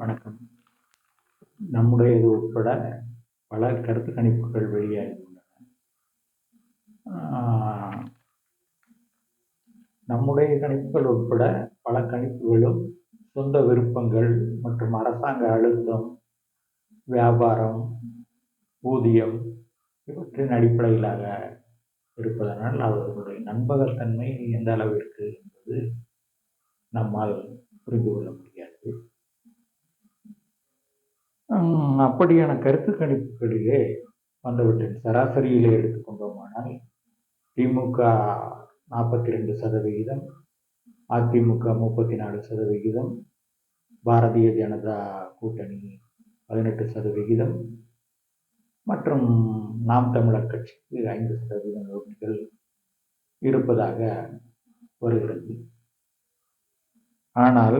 வணக்கம். நம்முடையது உட்பட பல கருத்து கணிப்புகள் வெளியாகி உள்ளன. நம்முடைய கணிப்புகள் உட்பட பல கணிப்புகளும் சொந்த விருப்பங்கள் மற்றும் அரசாங்க அழுத்தம் வியாபாரம் ஊதியம் இவற்றின் அடிப்படையிலாக இருப்பதனால் அவர்களுடைய நண்பகத்தன்மை எந்த அளவிற்கு என்பது நம்மால் புரிந்து கொள்ள முடியாது. அப்படியான கருத்து கணிப்புகளிலே வந்தவற்றின் சராசரியிலே எடுத்துக்கொண்டோமானால் திமுக நாற்பத்தி ரெண்டு சதவிகிதம் அதிமுக முப்பத்தி நாலு சதவிகிதம் பாரதிய ஜனதா கூட்டணி பதினெட்டு சதவிகிதம் மற்றும் நாம் தமிழர் கட்சிக்கு ஐந்து சதவீதம் ஓட்டுகள் இருப்பதாக வருகிறது. ஆனால்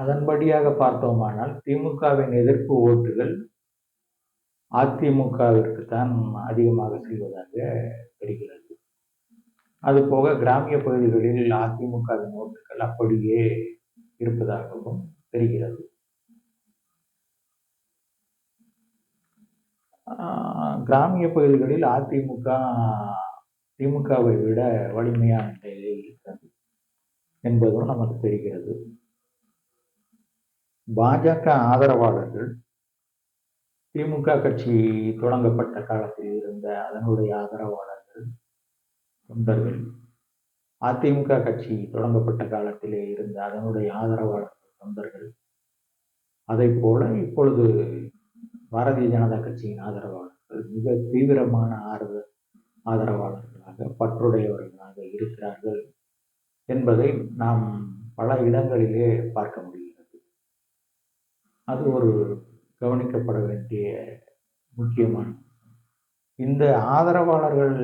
அதன்படியாக பார்த்தோமானால் திமுகவின் எதிர்ப்பு ஓட்டுகள் அதிமுகவிற்கு தான் அதிகமாக செல்வதாக தெரிகிறது. அதுபோக கிராமிய பகுதிகளில் அதிமுகவின் ஓட்டுகள் அப்படியே இருப்பதாகவும் தெரிகிறது. கிராமிய பகுதிகளில் அதிமுக திமுகவை விட வலிமையான நிலையில் இருக்கிறது என்பதும் நமக்கு தெரிகிறது. பாஜக ஆதரவாளர்கள் திமுக கட்சி தொடங்கப்பட்ட காலத்தில் இருந்த அதனுடைய ஆதரவாளர்கள் தொண்டர்கள் அதிமுக கட்சி தொடங்கப்பட்ட காலத்திலே இருந்த அதனுடைய ஆதரவாளர்கள் தொண்டர்கள் அதை போல இப்பொழுது பாரதிய ஜனதா கட்சியின் ஆதரவாளர்கள் மிக தீவிரமான ஆர்வ ஆதரவாளர்களாக பற்றுடையவர்களாக இருக்கிறார்கள் என்பதை நாம் பல இடங்களிலே பார்க்க முடியும் அது ஒரு கவனிக்கப்பட வேண்டிய முக்கியமான இந்த ஆதரவாளர்கள்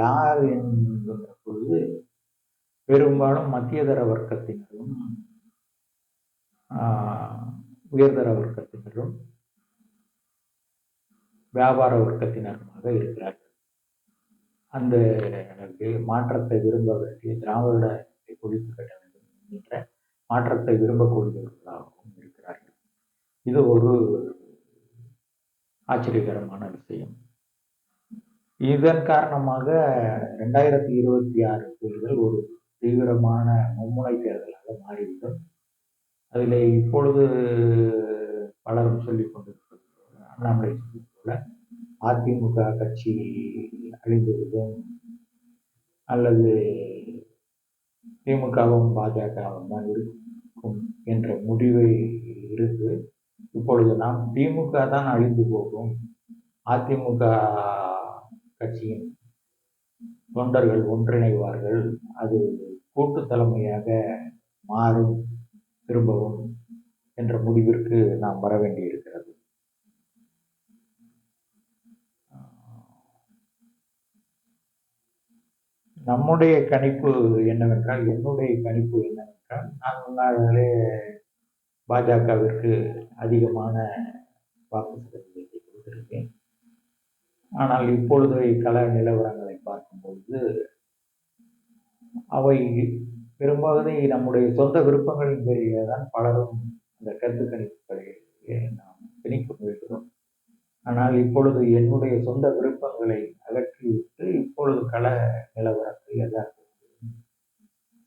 யார் என்கின்ற பொழுது பெரும்பாலும் மத்தியதர வர்க்கத்தினரும் உயர்தர வர்க்கத்தினரும் வியாபார வர்க்கத்தினருமாக இருக்கிறார்கள். அந்த மாற்றத்தை விரும்ப வேண்டிய திராவிடத்தை ஒழித்து கட்ட வேண்டும் என்கின்ற மாற்றத்தை விரும்பக்கூடியவர்களாகவும் இது ஒரு ஆச்சரியகரமான விஷயம். இதன் காரணமாக ரெண்டாயிரத்தி இருபத்தி ஆறு தேர்தல் ஒரு தீவிரமான மும்முனை தேர்தலாக மாறிவிடும். அதில் இப்பொழுது பலரும் சொல்லிக் கொண்டிருப்பது அண்ணாமலை போல அதிமுக கட்சி அழிந்துவிடும் அல்லது திமுகவும் பாஜகவும் தான் இருக்கும் என்ற முடிவை இருந்து இப்பொழுது நாம் திமுக தான் அழிந்து போகும். அதிமுக கட்சியின் தொண்டர்கள் ஒன்றிணைவார்கள். அது கூட்டு தலைமையாக மாறும் திரும்பவும் என்ற முடிவிற்கு நாம் வர வேண்டியிருக்கிறது. நம்முடைய கணிப்பு என்னவென்றால் என்னுடைய கணிப்பு என்னவென்றால் நான் முன்னாலே பாஜகவிற்கு அதிகமான வாக்கு சதவீதத்தை கொடுத்திருக்கேன். ஆனால் இப்பொழுது கள நிலவரங்களை பார்க்கும்பொழுது அவை பெரும்பாலும் நம்முடைய சொந்த விருப்பங்களின் பேரிலே தான் பலரும் அந்த கருத்து கணிப்புகளை நாம் திணிக்க முயல்கிறோம் ஆனால் இப்பொழுது என்னுடைய சொந்த விருப்பங்களை அகற்றிவிட்டு இப்பொழுது கள நிலவரத்தை எல்லாருக்கும்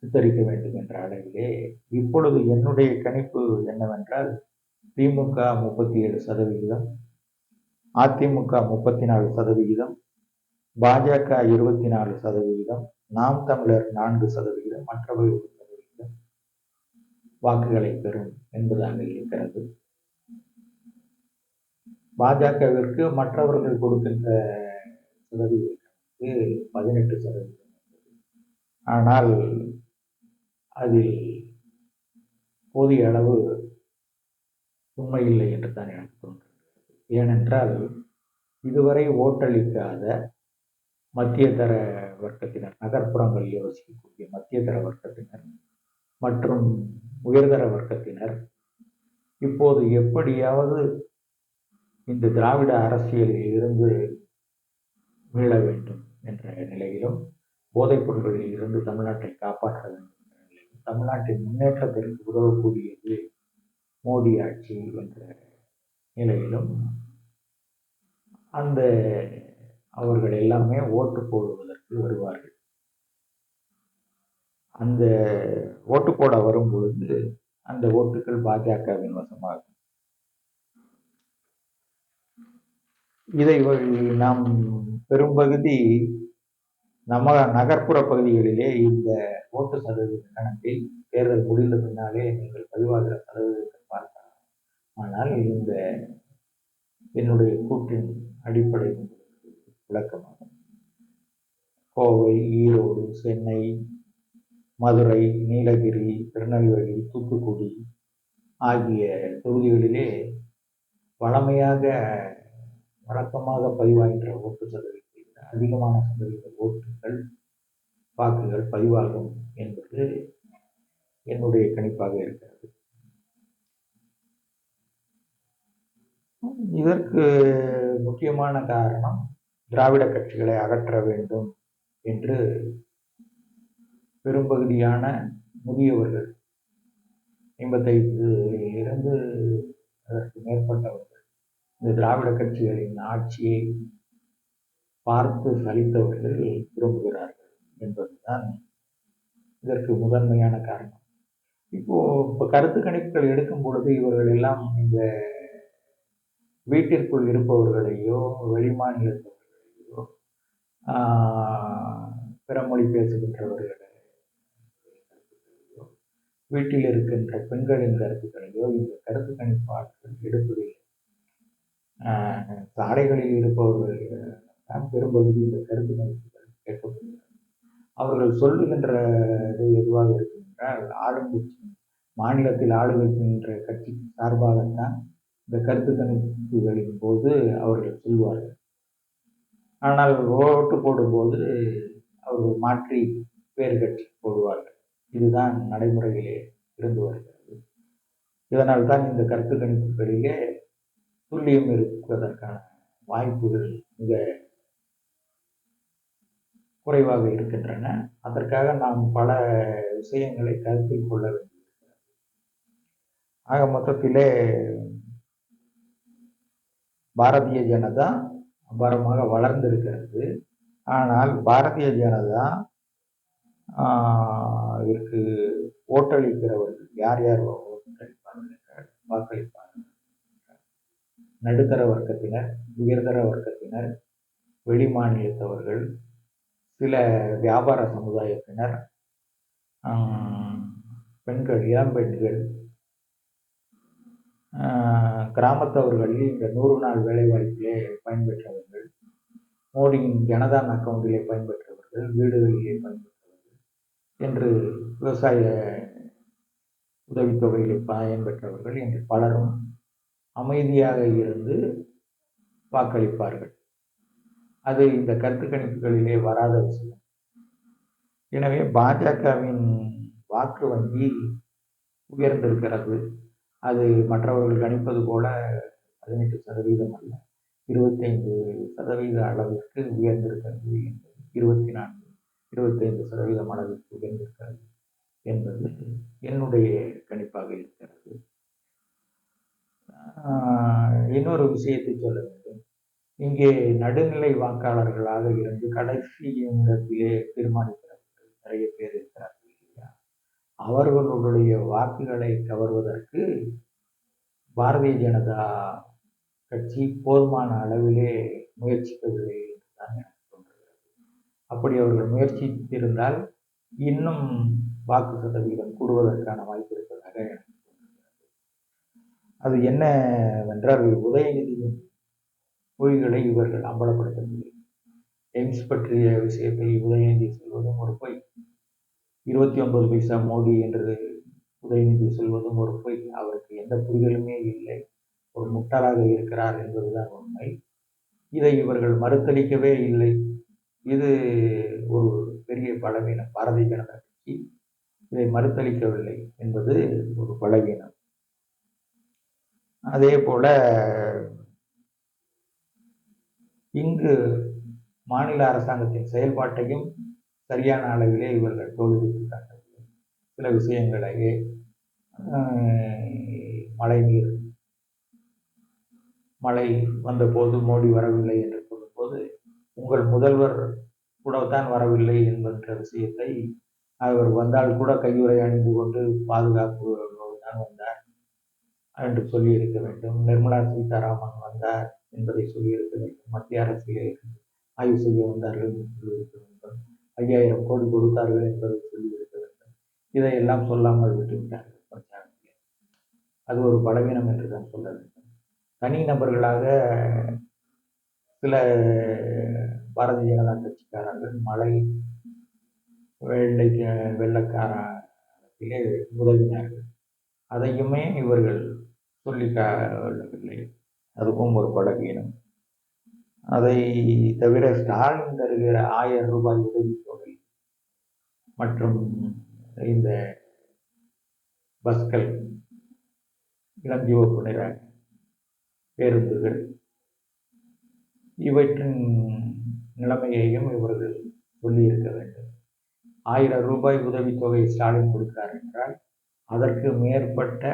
சித்தரிக்க வேண்டும் என்ற அளவிலே இப்பொழுது என்னுடைய கணிப்பு என்னவென்றால் திமுக முப்பத்தி ஏழு சதவிகிதம் அதிமுக முப்பத்தி நாலு சதவிகிதம் பாஜக இருபத்தி நாலு சதவிகிதம் நாம் தமிழர் நான்கு சதவிகிதம் மற்றவை ஒரு சதவிகிதம். வாக்குகளை பெறும் என்பதாக இருக்கிறது. பாஜகவிற்கு மற்றவர்கள் கொடுக்கின்ற சதவீதத்திற்கு பதினெட்டு சதவீதம் ஆனால் அதில் போதிய அளவு உண்மை இல்லை என்று தான் எனக்கு தோன்றும் ஏனென்றால் இதுவரை ஓட்டளிக்காத மத்தியதர வர்க்கத்தினர் நகர்ப்புறங்களில் வசிக்கக்கூடிய மத்தியதர வர்க்கத்தினர் மற்றும் உயர்தர வர்க்கத்தினர் இப்போது எப்படியாவது இந்த திராவிட அரசியலில் இருந்து மீள வேண்டும் என்ற நிலையிலும் போதைப் பொருட்களில் இருந்து தமிழ்நாட்டை காப்பாற்ற வேண்டும் என்ற நிலையிலும் தமிழ்நாட்டின் முன்னேற்றத்திற்கு உதவக்கூடியது மோடி ஆட்சி என்ற நிலையிலும் அந்த அவர்கள் எல்லாமே ஓட்டு போடுவதற்கு வருவார்கள். அந்த ஓட்டு போட வரும் பொழுது அந்த ஓட்டுகள் பாஜகவின் வசமாகும். இதை நாம் பெரும்பகுதி நம்ம நகர்ப்புற பகுதிகளிலே இந்த ஓட்டு சதவீத கணக்கை தேர்தல் முடிந்த பின்னாலே நீங்கள் பதிவாகிற சதவீத ஆனால் இந்த என்னுடைய கூட்டின் அடிப்படை விளக்கமாகும். கோவை ஈரோடு சென்னை மதுரை நீலகிரி திருநெல்வேலி தூத்துக்குடி ஆகிய தொகுதிகளிலே வளமையாக வழக்கமாக பதிவாகின்ற ஓட்டு சதவீதத்தை அதிகமான சதவீத ஓட்டுகள் வாக்குகள் பதிவாகும் என்பது என்னுடைய கணிப்பாக இருக்கிறது. இதற்கு முக்கியமான காரணம் திராவிட கட்சிகளை அகற்ற வேண்டும் என்று பெரும்பகுதியான முதியவர்கள் ஐம்பத்தைந்து இருந்து அதற்கு மேற்பட்டவர்கள் இந்த திராவிட கட்சிகளின் ஆட்சியை பார்த்து சலித்தவர்கள் விரும்புகிறார்கள் என்பதுதான் இதற்கு முதன்மையான காரணம். இப்போ இப்போ கருத்து கணிப்புகள் எடுக்கும் பொழுது இவர்கள் எல்லாம் இந்த வீட்டிற்குள் இருப்பவர்களையோ வெளிமாநிலத்தவர்களையோ பிற மொழி பேசுகின்றவர்களை வீட்டில் இருக்கின்ற பெண்களின் கருத்துக்களையோ இந்த கருத்து கணிப்பாளர்கள் எடுப்பதில்லை. சாலைகளில் இருப்பவர்கள் தான் பெரும்பகுதி இந்த கருத்து கணிப்புகள் கேட்கப்படுகிறது. அவர்கள் சொல்லுகின்ற எதுவாக இருக்கின்றால் ஆளும் மாநிலத்தில் ஆளுகின்ற கட்சி சார்பாகத்தான் இந்த கருத்து கணிப்புகளின் போது அவர்கள் சொல்வார்கள். ஆனால் ஓட்டு போடும்போது அவர்கள் மாற்றி வேறு கட்சி போடுவார்கள். இதுதான் நடைமுறையிலே இருந்து வருகிறது. இதனால் தான் இந்த கருத்து கணிப்புகளிலே துல்லியம் இருப்பதற்கான வாய்ப்புகள் மிக குறைவாக இருக்கின்றன. அதற்காக நாம் பல விஷயங்களை கருத்தில் கொள்ள வேண்டியிருக்கிறது. ஆக மொத்தத்திலே பாரதிய ஜனதா அபாரமாக வளர்ந்திருக்கிறது. ஆனால் பாரதிய ஜனதா இதற்கு ஓட்டளிக்கிறவர்கள் யார் யார் ஓட்டளிப்பார்கள்? வாக்களிப்பார்கள். நடுத்தர வர்க்கத்தினர் உயர்தர வர்க்கத்தினர் வெளி மாநிலத்தவர்கள் சில வியாபார சமுதாயத்தினர் பெண்கள் இளம் கிராமத்தவர்கள் கிராமத்தவர்களில் இந்த நூறு நாள் வேலைவாய்ப்பிலே பயன்பெற்றவர்கள் மோடியின் ஜனதான் அக்கௌண்டிலே பயன்பெற்றவர்கள் வீடுகளிலே பயன்பெற்றவர்கள் என்று விவசாய உதவித்தொகையிலே பயன்பெற்றவர்கள் என்று பலரும் அமைதியாக இருந்து வாக்களிப்பார்கள். அது இந்த கருத்து கணிப்புகளிலே வராத விஷயம். எனவே பாஜகவின் வாக்கு வங்கி உயர்ந்திருக்கிறது. அது மற்றவர்கள் கணிப்பது போல பதினெட்டு சதவீதம் அல்ல இருபத்தைந்து சதவீத அளவிற்கு உயர்ந்திருக்கிறது என்பது இருபத்தி நான்கு இருபத்தைந்து சதவீதம் அளவிற்கு உயர்ந்திருக்கிறது என்பது என்னுடைய கணிப்பாக இருக்கிறது. இன்னொரு விஷயத்தை சொல்ல வேண்டும். இங்கே நடுநிலை வாக்காளர்களாக இருந்து கடைசி இடத்திலே தீர்மானிக்கிறவர்கள் நிறைய பேர் இருக்கிறார்கள் இல்லையா அவர்களுடைய வாக்குகளை கவர்வதற்கு பாரதிய ஜனதா கட்சி போதுமான அளவிலே முயற்சிக்கவில்லை என்றுதான் எனக்கு தோன்றுகிறது. அப்படி அவர்கள் முயற்சித்திருந்தால் இன்னும் வாக்கு சதவீதம் கூடுவதற்கான வாய்ப்பு இருப்பதாக எனக்கு அது என்னவென்றால் உதயநிதியின் பொய்களை இவர்கள் அம்பலப்படுத்தவில்லை. எய்ம்ஸ் பற்றிய விஷயத்தை உதயநிதி சொல்வதும் ஒரு பொய். இருபத்தி ஒன்பது பைசா மோடி என்று உதயநிதி சொல்வதும் ஒரு பொய். அவருக்கு எந்த புரிதலுமே இல்லை. ஒரு முட்டாளாக இருக்கிறார் என்பதுதான் உண்மை. இதை இவர்கள் மறுத்தளிக்கவே இல்லை. இது ஒரு பெரிய பலவீனம். பாரதிய ஜனதா கட்சி இதை மறுத்தளிக்கவில்லை என்பது ஒரு பலவீனம். அதே போல இங்கு மாநில அரசாங்கத்தின் செயல்பாட்டையும் சரியான அளவிலே இவர்கள் தோல்வித்து காட்டவில்லை சில விஷயங்களை மழை நீர் மழை வந்தபோது மோடி வரவில்லை என்று சொல்லும்போது உங்கள் முதல்வர் கூட தான் வரவில்லை என்கின்ற விஷயத்தை அவர் வந்தால் கூட கையுறை அணிந்து கொண்டு பாதுகாப்பு தான் வந்தார் என்று சொல்லியிருக்க வேண்டும். நிர்மலா சீதாராமன் வந்தார் என்பதை சொல்லியிருக்க வேண்டும். மத்திய அரசிலே ஆய்வு செய்ய வந்தார்கள் என்று சொல்லியிருக்க வேண்டும். ஐயாயிரம் கோடி கொடுத்தார்கள் என்பதை சொல்லியிருக்க வேண்டும் இதையெல்லாம் சொல்லாமல் விட்டுவிட்டார்கள் பிரச்சாரத்தில் அது ஒரு பலவீனம் என்று தான் சொல்ல வேண்டும். தனி நபர்களாக சில பாரதிய ஜனதா கட்சிக்காரர்கள் மழை வெள்ளை வெள்ளக்காரத்திலே உதவினார்கள் அதையுமே இவர்கள் சொல்லி கொள்ளவில்லை அதுவும் ஒரு பலவீனம். அதை தவிர ஸ்டாலின் தருகிற ஆயிரம் ரூபாய் உதவித்தொகை மற்றும் இந்த பஸ்கள் இளஞ்சிவப்பு நிற பேருந்துகள் இவற்றின் நிலைமையையும் இவர்கள் சொல்லியிருக்க வேண்டும். ஆயிரம் ரூபாய் உதவித்தொகை ஸ்டாலின் கொடுக்கிறார் என்றால் அதற்கு மேற்பட்ட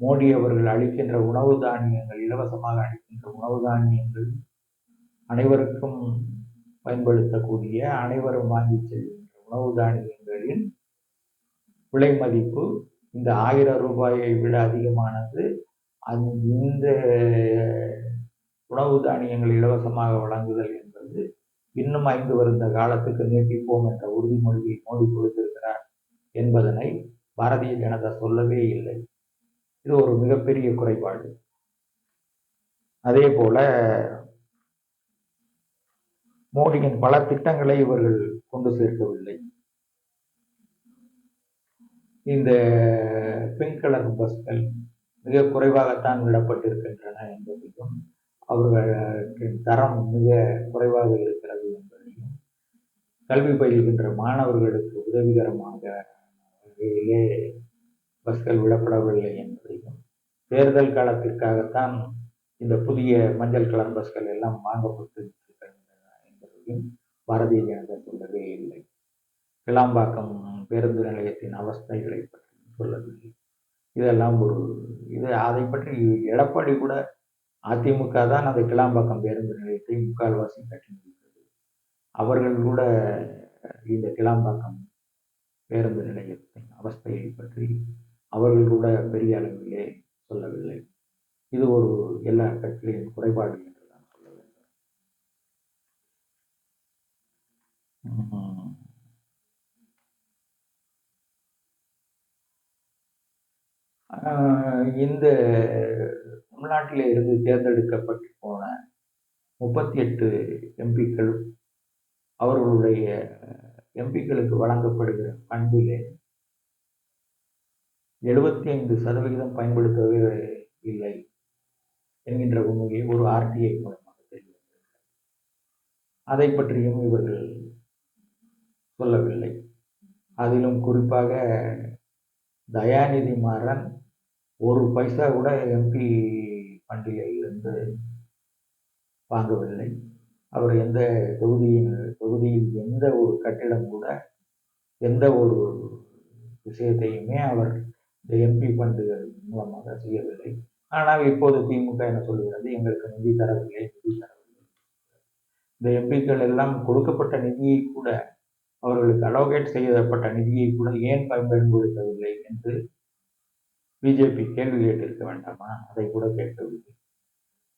மோடி அவர்கள் அளிக்கின்ற உணவு தானியங்கள் இலவசமாக அளிக்கின்ற உணவு தானியங்கள் அனைவருக்கும் பயன்படுத்தக்கூடிய அனைவரும் வாங்கி செல்கின்ற உணவு தானியங்களின் விலை மதிப்பு இந்த ஆயிரம் ரூபாயை விட அதிகமானது. அந் இந்த உணவு தானியங்கள் இலவசமாக வழங்குதல் என்பது இன்னும் ஐந்து வருந்த காலத்துக்கு நீட்டிப்போம் என்ற உறுதிமொழியை மோடி கொடுத்திருக்கிறார் என்பதனை பாரதிய ஜனதா சொல்லவே இல்லை. இது ஒரு மிகப்பெரிய குறைபாடு. அதே போல மோடியின் பல திட்டங்களை இவர்கள் கொண்டு சேர்க்கவில்லை. இந்த பிங்க் கலர் பஸ்கள் மிக குறைவாகத்தான் விடப்பட்டிருக்கின்றன என்பதையும் அவர்களின் தரம் மிக குறைவாக இருக்கிறது என்பதையும் கல்வி பயில்கின்ற மாணவர்களுக்கு உதவிகரமாக வகையிலே பஸ்கள் விடப்படவில்லை என்பதையும் தேர்தல் காலத்திற்காகத்தான் இந்த புதிய மஞ்சள் கலர் பஸ்கள் எல்லாம் வாங்கப்பட்டு இருக்கின்றன என்பதையும் பாரதிய ஜனதா சொல்லவே இல்லை. கிளாம்பாக்கம் பேருந்து நிலையத்தின் அவஸ்தைகளை பற்றி சொல்லவில்லை. இதெல்லாம் ஒரு இது அதை பற்றி எடப்பாடி கூட அதிமுக தான் அந்த கிளாம்பாக்கம் பேருந்து நிலையத்தை முக்கால்வாசி கட்டி முடித்தது. அவர்கள் கூட இந்த கிளாம்பாக்கம் பேருந்து நிலையத்தின் அவஸ்தையை பற்றி அவர்கள் கூட பெரிய அளவிலே சொல்லவில்லை. இது ஒரு எல்லா கட்சிகளின் குறைபாடு என்று நான் சொல்ல வேண்டும். ஆஹ் இந்த தமிழ்நாட்டில் இருந்து தேர்ந்தெடுக்கப்பட்டு போன முப்பத்தி எட்டு எம்பிக்கள் அவர்களுடைய எம்பிக்களுக்கு வழங்கப்படுகிற பண்பிலே எழுபத்தி ஐந்து சதவிகிதம் பயன்படுத்தவே இல்லை என்கின்ற உண்மையை ஒரு ஆர்டிஐ மூலமாக தெரிவித்தார் அதை பற்றியும் இவர்கள் சொல்லவில்லை. அதிலும் குறிப்பாக தயாநிதி மாறன் ஒரு பைசா கூட எம்பி ஃபண்டிலே இருந்து வாங்கவில்லை. அவர் எந்த தொகுதியின் தொகுதியில் எந்த ஒரு கட்டிடம் கூட எந்த ஒரு விஷயத்தையுமே அவர் இந்த எம்பி ஃபண்டுகள் மூலமாக செய்யவில்லை. ஆனால் இப்போது திமுக என்ன சொல்கிறது? எங்களுக்கு நிதி தரவில்லை நிதி தரவில்லை. இந்த எம்பிக்கள் எல்லாம் கொடுக்கப்பட்ட நிதியை கூட அவர்களுக்கு அலோகேட் செய்யப்பட்ட நிதியை கூட ஏன் பயன்படுத்தவில்லை என்று பிஜேபி கேள்வி கேட்டிருக்க வேண்டாமா? அதை கூட கேட்கவில்லை.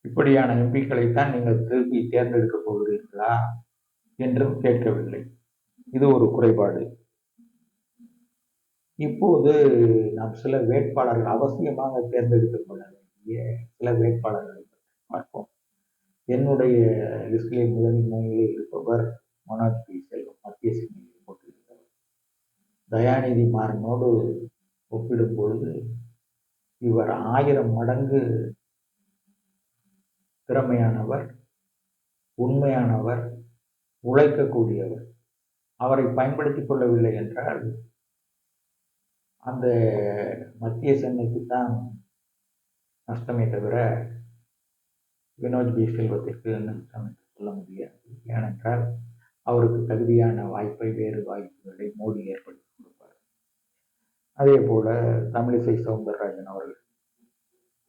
இப்படியான எம்பிக்களை தான் நீங்கள் திருப்பி தேர்ந்தெடுக்க போகிறீர்களா? என்றும் கேட்கவில்லை. இது ஒரு குறைபாடு. இப்போது நாம் சில வேட்பாளர்கள் அவசியமாக தேர்ந்தெடுக்கப்பட வேண்டிய சில வேட்பாளர்களை பற்றி பார்ப்போம். என்னுடைய லிஸ்டிலே முதன்மையிலே இருப்பவர் மனோஜ் பி. செல்வம் மத்திய சிங்கையில் போட்டிருந்தவர் தயாநிதி மாறனோடு ஒப்பிடும் பொழுது இவர் ஆயிரம் மடங்கு திறமையானவர் உண்மையானவர் உழைக்கக்கூடியவர். அவரை பயன்படுத்திக் கொள்ளவில்லை என்றால் அந்த மத்திய சென்னைக்கு தான் நஷ்டமே தவிர வினோத் பி செல்வத்திற்கு நஷ்டம் என்று சொல்ல முடியாது. ஏனென்றால் அவருக்கு தகுதியான வாய்ப்பை வேறு வாய்ப்புகளை மோடி ஏற்படுத்தி கொடுப்பார். அதே போல தமிழிசை சவுந்தரராஜன் அவர்கள்.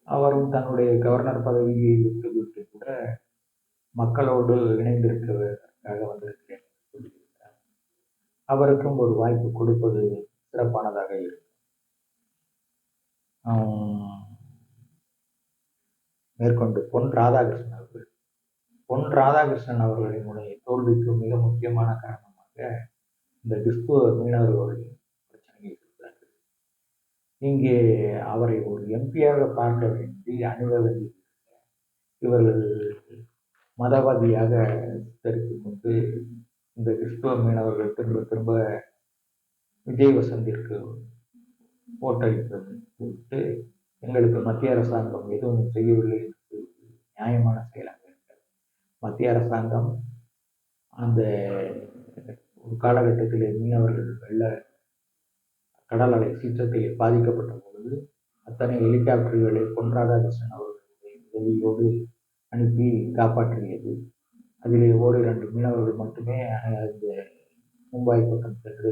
அவரும் தன்னுடைய கவர்னர் பதவியை விட்டுவிட்டு கூட மக்களோடு இணைந்திருக்கிறதற்காக வந்திருக்கிறேன் சொல்லியிருக்கிறார். அவருக்கும் ஒரு வாய்ப்பு கொடுப்பது சிறப்பானதாக இருக்கும். மேற்கொண்டு பொன் ராதாகிருஷ்ணன் அவர்கள். பொன் ராதாகிருஷ்ணன் அவர்களினுடைய தோல்விக்கு மிக முக்கியமான காரணமாக இந்த கிறிஸ்துவ மீனவர்கள் பிரச்சனையை இருக்கிறார்கள் இங்கே அவரை ஒரு எம்பியாக பார்க்க வேண்டி அணுக வேண்டி இவர்கள் மதவாதியாக தெரிவித்துக் கொண்டு இந்த கிறிஸ்துவ மீனவர்கள் திரும்ப திரும்ப விஜய் வசந்திற்கு ஓட்டளிப்பது குறித்து எங்களுக்கு மத்திய அரசாங்கம் எதுவும் செய்யவில்லை என்று நியாயமான செயலாக இருக்கிறது மத்திய அரசாங்கம் அந்த ஒரு காலகட்டத்தில் மீனவர்கள் வெள்ள கடல் அலை சீற்றத்தில் பாதிக்கப்பட்ட பொழுது அத்தனை ஹெலிகாப்டர்களை பொன் ராதாகிருஷ்ணன் அவர்களுடைய உதவியோடு அனுப்பி காப்பாற்றியது. அதிலே ஓரிரண்டு மீனவர்கள் மட்டுமே அந்த மும்பாய் பக்கம் சென்று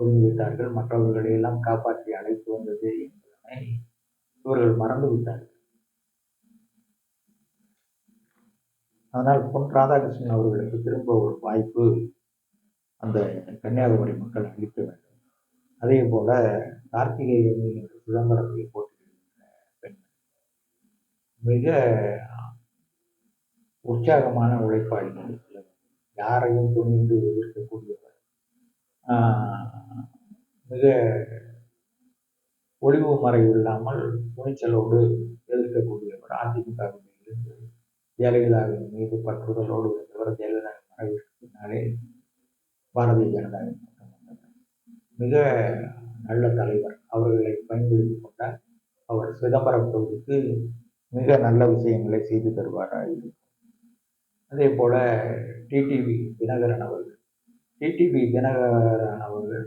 ஒதுங்கிவிட்டார்கள் மற்றவர்களை எல்லாம் காப்பாற்றி அழைத்து வந்தது என்பதனை இவர்கள் மறந்து விட்டார்கள் அதனால் பொன் ராதாகிருஷ்ணன் அவர்களுக்கு திரும்ப ஒரு வாய்ப்பு அந்த கன்னியாகுமரி மக்கள் அளிக்க வேண்டும். அதே போல கார்த்திகேயன் என்ற சிதம்பரத்தில் போட்டியிடுகின்ற பெண் மிக உற்சாகமான உழைப்பாளி யாரையும் துணிந்து எதிர்க்கக்கூடியவர். மிக ஒளிவு மறைவு இல்லாமல் துணிச்சலோடு எதிர்க்கக்கூடியவர் அதிமுகவின் இருந்து ஜெயலலிதாவின் மீது பற்றுதலோடு இருந்தவர் ஜெயலலிதா மறைவிற்கு பின்னாலே பாரதிய ஜனதா மிக நல்ல தலைவர். அவர்களை பயன்படுத்தி கொண்டால் அவர் சிதம்பரம் தொகுதிக்கு மிக நல்ல விஷயங்களை செய்து தருவாராக இருக்கும் அதே போல டிடிவி தினகரன் அவர்கள். டிடிவி தினகரன் அவர்கள்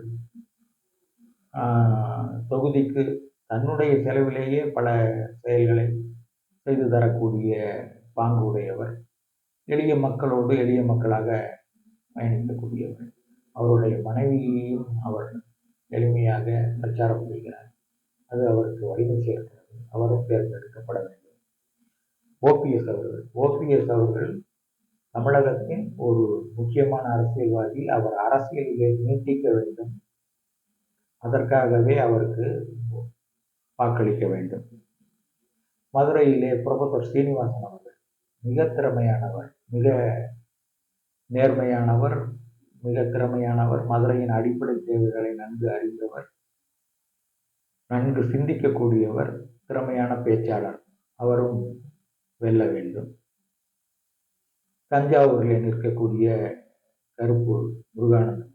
தொகுதிக்கு தன்னுடைய செலவிலேயே பல செயல்களை செய்து தரக்கூடிய பாங்கு உடையவர் எளிய மக்களோடு எளிய மக்களாக பயணிக்கக்கூடியவர் அவருடைய மனைவியையும் அவர் எளிமையாக பிரச்சாரம் செய்கிறார். அது அவருக்கு வலிமை சேர்க்கிறது. அவரும் தேர்ந்தெடுக்கப்பட வேண்டும். ஓபிஎஸ் அவர்கள் ஓபிஎஸ் அவர்கள் தமிழகத்தின் ஒரு முக்கியமான அரசியல்வாதி அவர் அரசியலிலே நீட்டிக்க வேண்டும். அதற்காகவே அவருக்கு வாக்களிக்க வேண்டும். மதுரையிலே புரொஃபசர் ஸ்ரீனிவாசன் அவர்கள் மிக திறமையானவர் மிக நேர்மையானவர் மிக திறமையானவர் மதுரையின் அடிப்படை தேவைகளை நன்கு அறிந்தவர் நன்கு சிந்திக்கக்கூடியவர் திறமையான பேச்சாளர். அவரும் வெல்ல வேண்டும். தஞ்சாவூரில் நிற்கக்கூடிய கருப்பு முருகானந்தம்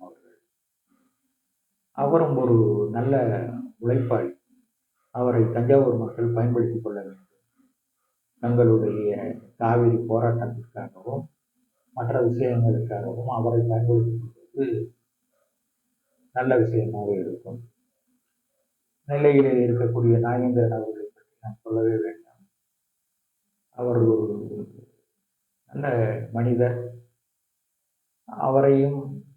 அவரும் ஒரு நல்ல உழைப்பாளி. அவரை தஞ்சாவூர் மக்கள் பயன்படுத்திக் கொள்ள வேண்டும். தங்களுடைய காவிரி போராட்டத்திற்காகவும் மற்ற விஷயங்களுக்காகவும் அவரை பயன்படுத்திக் கொள்வது நல்ல விஷயமாக இருக்கும். நெல்லையிலே இருக்கக்கூடிய நாகேந்திரன் அவர்களை பற்றி நான் சொல்லவே வேண்டாம். அவர் ஒரு நல்ல மனிதர். அவரையும்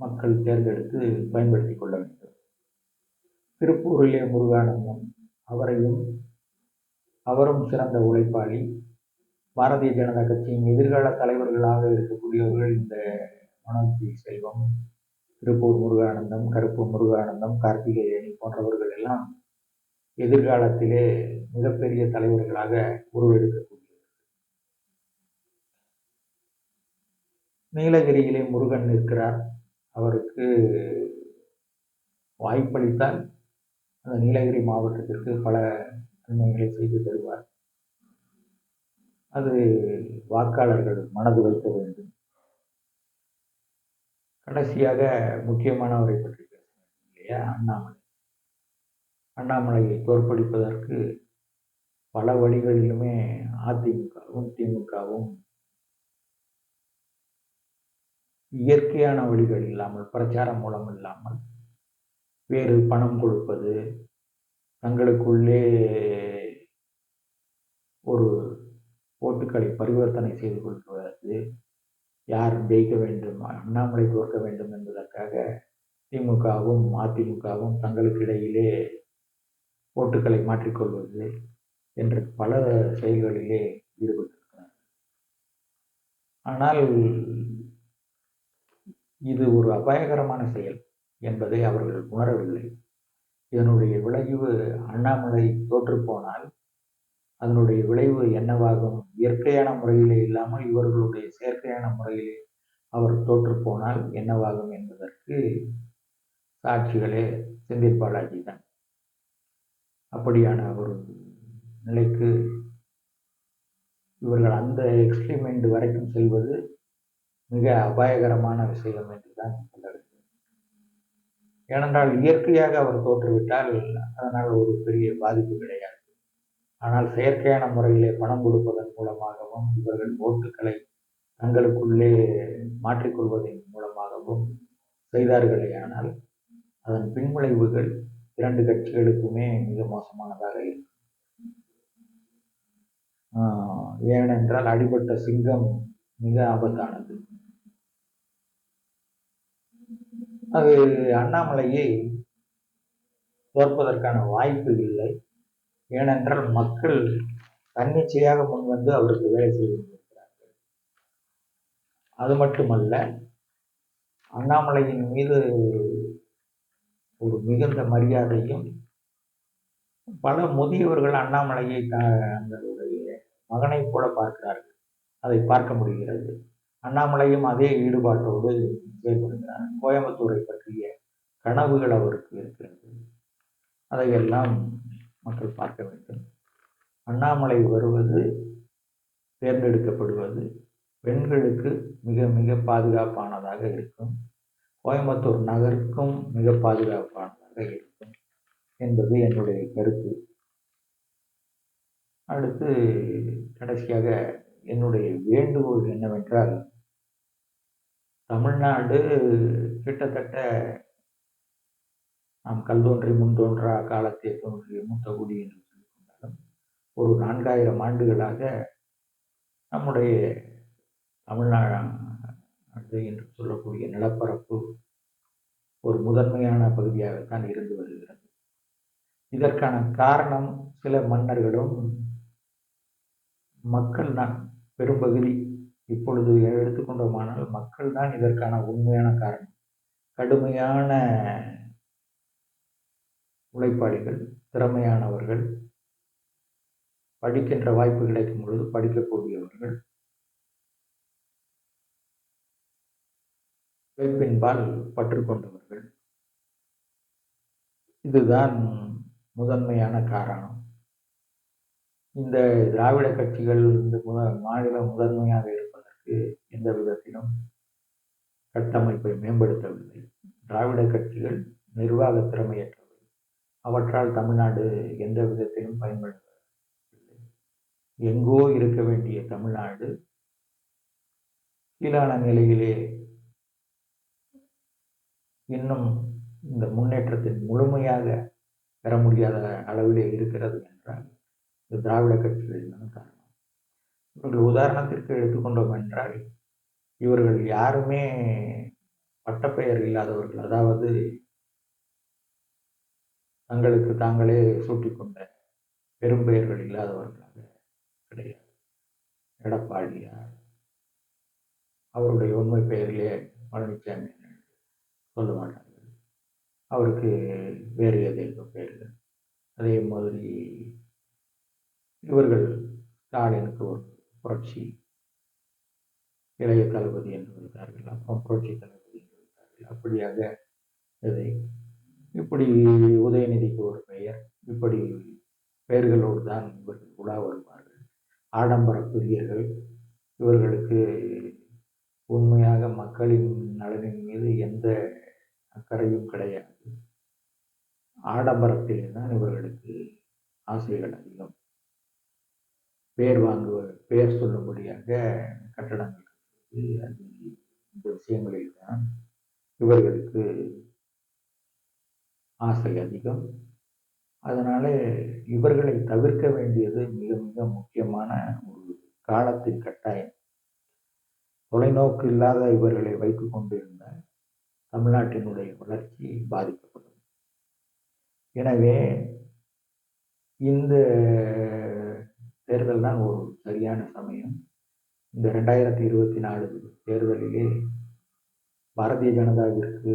மக்கள் தேர்ந்தெடுத்து பயன்படுத்திக் கொள்ள வேண்டும். திருப்பூரிலே முருகானந்தம் அவரையும் அவரும் சிறந்த உழைப்பாளி. பாரதிய ஜனதா கட்சியின் எதிர்கால தலைவர்களாக இருக்கக்கூடியவர்கள் இந்த மனோஜி செல்வம் திருப்பூர் முருகானந்தம் கருப்பு முருகானந்தம் கார்த்திகேயனி போன்றவர்கள் எல்லாம் எதிர்காலத்திலே மிகப்பெரிய தலைவர்களாக உருவெடுக்கக்கூடியவர்கள். நீலகிரியிலே முருகன் நிற்கிறார். அவருக்கு வாய்ப்பளித்தால் அந்த நீலகிரி மாவட்டத்திற்கு பல நன்மைகளை செய்து தருவார். அது வாக்காளர்கள் மனது வைக்க வேண்டும். கடைசியாக முக்கியமானவரை பற்றி பேச இல்லையா? அண்ணாமலை. அண்ணாமலையை தோற்கடிப்பதற்கு பல வழிகளிலுமே அதிமுகவும் திமுகவும் இயற்கையான வழிகள் இல்லாமல் பிரச்சாரம் மூலம் இல்லாமல் வேறு பணம் கொடுப்பது தங்களுக்குள்ளே ஒரு ஓட்டுக்களை பரிவர்த்தனை செய்து கொள்வது யார் ஜெயிக்க வேண்டும் அண்ணாமலை தோற்க வேண்டும் என்பதற்காக திமுகவும் அதிமுகவும் தங்களுக்கு இடையிலே ஓட்டுக்களை மாற்றிக்கொள்வது என்று பல செயல்களிலே ஈடுபட்டிருக்கிறார் ஆனால் இது ஒரு அபாயகரமான செயல் என்பதை அவர்கள் உணரவில்லை. இதனுடைய விளைவு அண்ணாமலை தோற்றுப்போனால் அதனுடைய விளைவு என்னவாகும்? இயற்கையான முறையிலே இல்லாமல் இவர்களுடைய செயற்கையான முறையிலே அவர் தோற்றுப்போனால் என்னவாகும் என்பதற்கு சாட்சிகளே செந்தில் பாலாஜி தான் அப்படியான ஒரு நிலைக்கு இவர்கள் அந்த எக்ஸ்ட்ரீமெண்ட் வரைக்கும் செல்வது மிக அபாயகரமான விஷயம் என்று தான் ஏனென்றால் இயற்கையாக அவர் தோற்றுவிட்டால் அதனால் ஒரு பெரிய பாதிப்பு கிடையாது. ஆனால் செயற்கையான முறையிலே பணம் கொடுப்பதன் மூலமாகவும் இவர்கள் ஓட்டுக்களை தங்களுக்குள்ளே மாற்றிக்கொள்வதன் மூலமாகவும் செய்தார்களே ஆனால் அதன் பின்விளைவுகள் இரண்டு கட்சிகளுக்குமே மிக மோசமானதாக இருக்கும் ஏனென்றால் அடிபட்ட சிங்கம் மிக ஆபத்தானது. அது அண்ணாமலையை தோற்பதற்கான வாய்ப்பு இல்லை. ஏனென்றால் மக்கள் தன்னிச்சையாக முன்வந்து அவருக்கு வேலை செய்து கொண்டிருக்கிறார்கள். அது மட்டுமல்ல அண்ணாமலையின் மீது ஒரு மிகுந்த மரியாதையும் பல முதியவர்கள் அண்ணாமலையை தங்களுடைய மகனைப் போல பார்க்கிறார்கள். அதை பார்க்க முடிகிறது. அண்ணாமலையும் அதே ஈடுபாட்டோடு செயல்படுகிறார் கோயம்புத்தூரை பற்றிய கனவுகள் அவருக்கு இருக்கிறது. அதையெல்லாம் மக்கள் பார்க்க வேண்டும். அண்ணாமலை வருவது தேர்ந்தெடுக்கப்படுவது பெண்களுக்கு மிக மிக பாதுகாப்பானதாக இருக்கும். கோயம்புத்தூர் நகருக்கும் மிக பாதுகாப்பானதாக இருக்கும் என்பது என்னுடைய கருத்து. அடுத்து கடைசியாக என்னுடைய வேண்டுகோள் என்னவென்றால் தமிழ்நாடு கிட்டத்தட்ட நாம் கல்தோன்றி முன்தோன்றா முன் தோன்றா காலத்தை தோன்றிய மூத்த குடி என்று சொல்லிக்கொண்டாலும் ஒரு நான்காயிரம் ஆண்டுகளாக நம்முடைய தமிழ்நாடு என்று சொல்லக்கூடிய நிலப்பரப்பு ஒரு முதன்மையான பகுதியாகத்தான் இருந்து வருகிறது. இதற்கான காரணம் சில மன்னர்களும் மக்கள் பெரும்பகுதி இப்பொழுது எடுத்துக்கொண்டோமானால் மக்கள் தான் இதற்கான உண்மையான காரணம். கடுமையான உழைப்பாளிகள் திறமையானவர்கள் படிக்கின்ற வாய்ப்பு கிடைக்கும் பொழுது படிக்கக்கூடியவர்கள் உழைப்பின்பால் பற்றுக்கொண்டவர்கள் இதுதான் முதன்மையான காரணம். இந்த திராவிட கட்சிகள் இந்த முத மாநில முதன்மையாக கட்சிக்கு எந்த விதத்திலும் கட்டமைப்பை மேம்படுத்தவில்லை. திராவிட கட்சிகள் நிர்வாக திறமையற்றவை. அவற்றால் தமிழ்நாடு எந்த விதத்திலும் பயன்படுத்தவில்லை எங்கோ இருக்க வேண்டிய தமிழ்நாடு கீழான நிலையிலே இன்னும் இந்த முன்னேற்றத்தின் முழுமையாக பெற முடியாத அளவிலே இருக்கிறது என்றால் இந்த திராவிட கட்சிகள் தான் காரணம் இவர்கள் உதாரணத்திற்கு எடுத்துக்கொண்டோம் என்றால் இவர்கள் யாருமே பட்டப்பெயர் இல்லாதவர்கள். அதாவது தங்களுக்கு தாங்களே சூட்டிக்கொண்ட பெரும்பெயர்கள் இல்லாதவர்களாக கிடையாது. எடப்பாடியார் அவருடைய உண்மை பெயரிலே பழனிசாமி சொல்ல மாட்டார்கள். அவருக்கு வேறு ஏதேதோ பெயர்கள். அதே மாதிரி இவர்கள் ஸ்டாலினுக்கு ஒரு புரட்சி. இளைய தளபதி என்று வைத்தார்கள் அப்புறம் புரட்சி தளபதி என்று வைத்தார்கள் அப்படியாக இதை இப்படி உதயநிதிக்கு ஒரு பெயர் இப்படி பெயர்களோடு தான் இவர்கள் உலா வருவார்கள். ஆடம்பர பிரியர்கள். இவர்களுக்கு உண்மையாக மக்களின் நலனின் மீது எந்த அக்கறையும் கிடையாது. ஆடம்பரத்திலே தான் இவர்களுக்கு ஆசைகள் அதிகம். பேர் வாங்குவ பேர் சொல்லும்படியாக கட்டடங்கள். அது இந்த விஷயங்களில் தான் இவர்களுக்கு ஆசை அதிகம். அதனால் இவர்களை தவிர்க்க வேண்டியது மிக மிக முக்கியமான ஒரு காலத்தின் கட்டாயம். தொலைநோக்கு இல்லாத இவர்களை வைத்து கொண்டிருந்த தமிழ்நாட்டினுடைய வளர்ச்சி பாதிக்கப்படும். எனவே இந்த தேர்தல் தான் ஒரு சரியான சமயம். இந்த ரெண்டாயிரத்தி இருபத்தி நாலு தேர்தலிலே பாரதிய ஜனதாவிற்கு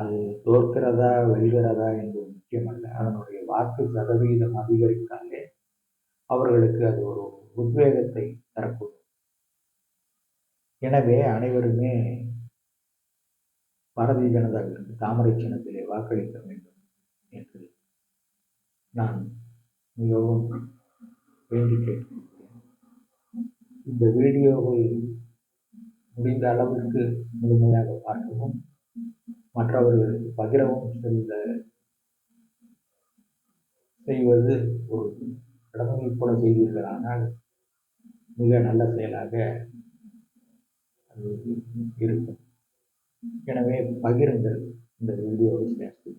அது தோற்கிறதா வெல்கிறதா என்பது முக்கியமல்ல. அதனுடைய வாக்கு சதவீதம் அதிகரித்தாலே அவர்களுக்கு அது ஒரு உத்வேகத்தை தரக்கூடும். எனவே அனைவருமே பாரதிய ஜனதாவிற்கு தாமரை சின்னத்திலே வாக்களிக்க வேண்டும் என்று நான் மிகவும் வேண்டி இந்த வீடியோவை முடிந்த அளவிற்கு முழுமையாக பார்க்கவும் மற்றவர்களுக்கு பகிரவும் செல்ல செய்வது ஒரு கடமையை போல செய்தீர்களானால் மிக நல்ல செயலாக அது இருக்கும். எனவே பகிருங்கள் இந்த வீடியோவை சேர்த்து